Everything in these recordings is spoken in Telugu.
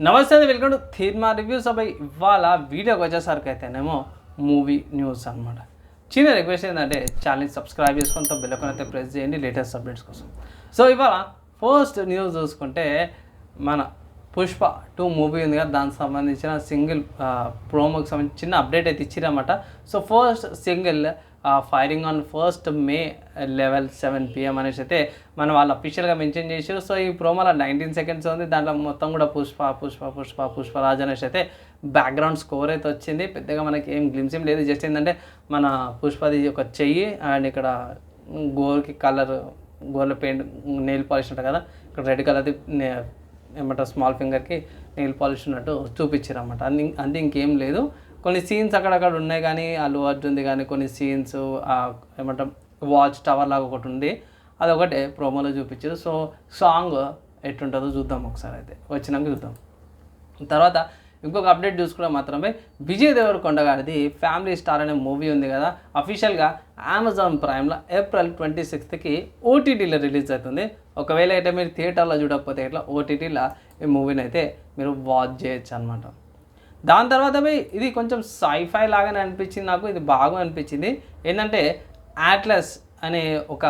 నమస్తే వెల్కమ్ టు థీర్మా రివ్యూస్ అబ్బాయి ఇవాళ వీడియోకి వచ్చేసరికి అయితేనేమో మూవీ న్యూస్ అనమాట చిన్న రిక్వెస్ట్ ఏంటంటే ఛానల్ సబ్స్క్రైబ్ చేసుకొని తో బెల్ అయితే ప్రెస్ చేయండి లేటెస్ట్ అప్డేట్స్ కోసం. సో ఇవాళ ఫస్ట్ న్యూస్ చూసుకుంటే మన పుష్ప టూ మూవీ ఉంది కదా దానికి సంబంధించిన సింగిల్ ప్రోమోకి సంబంధించిన చిన్న అప్డేట్ అయితే ఇచ్చిరన్నమాట. So first single firing on first May level seven PM అనేసి అయితే మనం వాళ్ళు అఫీషియల్గా మెన్షన్ చేశారు సో ఈ ప్రోమోలో నైన్టీన్ సెకండ్స్ ఉంది. దాంట్లో మొత్తం కూడా పుష్ప పుష్ప పుష్ప పుష్పరాజ్ అనేసి అయితే బ్యాక్గ్రౌండ్ స్కోర్ అయితే వచ్చింది. పెద్దగా మనకి ఏం గ్లిమ్స్ ఏం లేదు. జస్ట్ ఏంటంటే మన పుష్పది ఒక చెయ్యి అండ్ ఇక్కడ గోర్కి కలర్ గోర్ల పెయింట్ నెయిల్ పాలిష్ ఉంటుంది కదా. ఇక్కడ రెడ్ కలర్ది ఏమంటారు స్మాల్ ఫింగర్కి నెయిల్ పాలిష్ ఉన్నట్టు చూపించారు అనమాట అంది అంతే ఇంకేం లేదు. కొన్ని సీన్స్ అక్కడక్కడ ఉన్నాయి కానీ అల్లు అర్జున్ది కానీ కొన్ని సీన్స్ ఏమంటాం వాచ్ టవర్ లాగా ఒకటి ఉంది. అదొకటే ప్రోమోలో చూపించారు. సో సాంగ్ ఎట్లుంటుందో చూద్దాం ఒకసారి అయితే. వచ్చినాక చూద్దాం. తర్వాత ఇంకొక అప్డేట్ చూసుకుంటే మాత్రమే విజయ్ దేవరకొండ గారిది ఫ్యామిలీ స్టార్ అనే మూవీ ఉంది కదా. అఫీషియల్గా అమెజాన్ ప్రైమ్లో ఏప్రిల్ ట్వంటీ సిక్స్త్కి ఓటీటీలో రిలీజ్ అవుతుంది. ఒకవేళ అయితే మీరు థియేటర్లో చూడకపోతే ఇట్లా ఓటీటీలో ఈ మూవీని అయితే మీరు వాచ్ చేయొచ్చు అనమాట దాని తర్వాత పోయి ఇది కొంచెం సైఫై లాగానే అనిపించింది నాకు ఇది బాగా అనిపించింది. ఏంటంటే యాట్లస్ అనే ఒక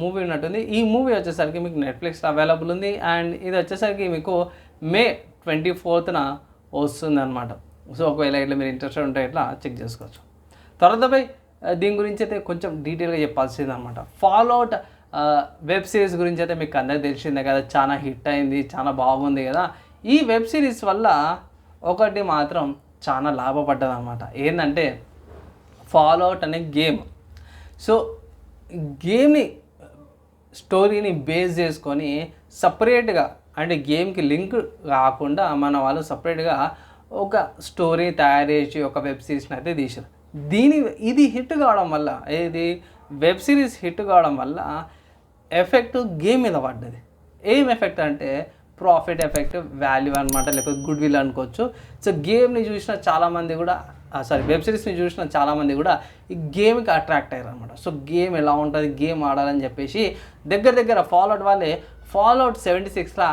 మూవీ ఉన్నట్టుంది. ఈ మూవీ వచ్చేసరికి మీకు నెట్ఫ్లిక్స్ అవైలబుల్ ఉంది. అండ్ ఇది వచ్చేసరికి మీకు మే ట్వంటీ ఫోర్త్న వస్తుంది అనమాట సో ఒకవేళ ఇట్లా మీరు ఇంట్రెస్టెడ్ ఉంటే ఇట్లా చెక్ చేసుకోవచ్చు. తర్వాత పోయి దీని గురించి అయితే కొంచెం డీటెయిల్గా చెప్పాల్సింది అనమాట ఫాలోఅవుట్ వెబ్ సిరీస్ గురించి అయితే మీకు అందరికీ తెలిసిందే కదా. చాలా హిట్ అయింది చాలా బాగుంది కదా. ఈ వెబ్ సిరీస్ వల్ల ఒకటి మాత్రం చాలా లాభపడ్డది అనమాట ఏంటంటే ఫాలోఅవుట్ అనే గేమ్. సో గేమ్ని స్టోరీని బేస్ చేసుకొని సపరేట్గా అంటే గేమ్కి లింక్ కాకుండా మన వాళ్ళు సపరేట్గా ఒక స్టోరీ తయారు చేసి ఒక వెబ్ సిరీస్ని అయితే తీసారు దీని ఇది హిట్ కావడం వల్ల ఇది వెబ్ సిరీస్ హిట్ కావడం వల్ల ఎఫెక్ట్ గేమ్ మీద పడ్డది. ఏం ఎఫెక్ట్ అంటే ప్రాఫిట్ ఎఫెక్ట్ వాల్యూ అనమాట లేకపోతే గుడ్ విల్ అనుకోవచ్చు. సో గేమ్ని చూసిన చాలామంది కూడా సారీ వెబ్ సిరీస్ని చూసిన చాలామంది కూడా ఈ గేమ్కి అట్రాక్ట్ అయ్యారు అనమాట సో గేమ్ ఎలా ఉంటుంది గేమ్ ఆడాలని చెప్పేసి దగ్గర దగ్గర ఫాలోట్ వాళ్ళే ఫాలోఅవుట్ సెవెంటీ సిక్స్లో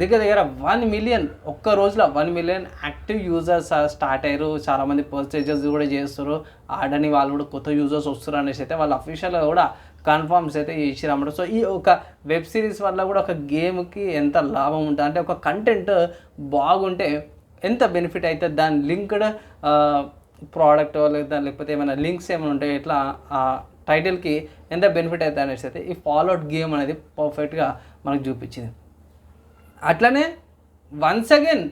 దగ్గర దగ్గర వన్ మిలియన్ ఒక్క రోజులో one million active users start అయ్యారు. చాలామంది పర్చేజెస్ కూడా చేస్తారు ఆడని వాళ్ళు కూడా కొత్త యూజర్స్ వస్తారు అనేసి అయితే వాళ్ళు అఫీషియల్గా కూడా కన్ఫర్మ్స్ అయితే చేసిరన్నమాట సో ఈ ఒక వెబ్ సిరీస్ వల్ల కూడా ఒక గేమ్కి ఎంత లాభం ఉంటుంది అంటే ఒక కంటెంట్ బాగుంటే ఎంత బెనిఫిట్ అవుతుంది దాని లింక్డ్ ప్రోడక్ట్ లేదా లేకపోతే ఏమైనా లింక్స్ ఏమైనా ఉంటాయి ఇట్లా ఆ టైటిల్కి ఎంత బెనిఫిట్ అవుతుంది అనేసి అయితే ఈ ఫాలోఅవుట్ గేమ్ అనేది పర్ఫెక్ట్గా మనకు చూపించింది. అట్లనే వన్స్ అగైన్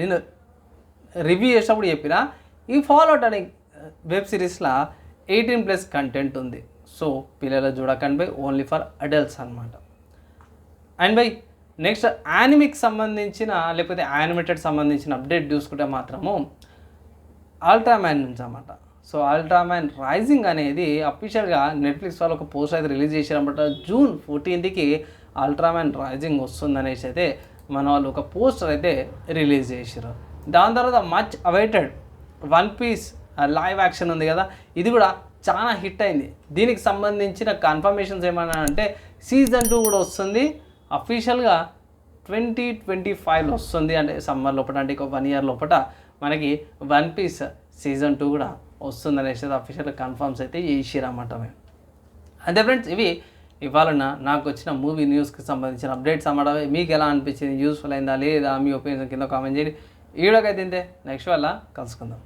నేను రివ్యూ చేసినప్పుడు చెప్పిన ఈ ఫాలోఅవుట్ అనే వెబ్ సిరీస్లో ఎయిటీన్ ప్లస్ కంటెంట్ ఉంది. సో పిల్లలు చూడకండి బై ఓన్లీ ఫర్ అడల్ట్స్ అనమాట అండ్ బై నెక్స్ట్ యానిమిక్ సంబంధించిన లేకపోతే యానిమేటెడ్ సంబంధించిన అప్డేట్ చూసుకుంటే మాత్రము అల్ట్రామ్యాన్ నుంచి అనమాట సో అల్ట్రామ్యాన్ రైజింగ్ అనేది అఫీషియల్గా నెట్ఫ్లిక్స్ వాళ్ళు ఒక పోస్ట్ అయితే రిలీజ్ చేశారనమాట జూన్ ఫోర్టీన్త్కి అల్ట్రామ్యాన్ రైజింగ్ వస్తుందనేసి అయితే మన వాళ్ళు ఒక పోస్టర్ అయితే రిలీజ్ చేశారు. దాని తర్వాత much awaited One Piece live action ఉంది కదా. ఇది కూడా చాలా హిట్ అయింది. దీనికి సంబంధించిన కన్ఫర్మేషన్స్ ఏమన్నా అంటే సీజన్ టూ కూడా వస్తుంది. అఫీషియల్గా ట్వంటీ ట్వంటీ ఫైవ్లో వస్తుంది. అంటే సమ్మర్ లోపల అంటే ఒక వన్ ఇయర్ లోపల మనకి వన్ పీస్ సీజన్ టూ కూడా వస్తుంది అనేసి అఫీషియల్గా కన్ఫర్మ్స్ అయితే చేసిరన్నమాట మేము అంతే ఫ్రెండ్స్ ఇవి ఇవాళ నాకు వచ్చిన మూవీ న్యూస్కి సంబంధించిన అప్డేట్స్ అన్నమాట మీకు ఎలా అనిపించింది? యూస్ఫుల్ అయిందా? లేదా? మీ ఒపీనియన్ కింద కామెంట్ చేయండి. ఈ వీడియోకి అయితే ఇంతే. నెక్స్ట్ వల్ల కలుసుకుందాం.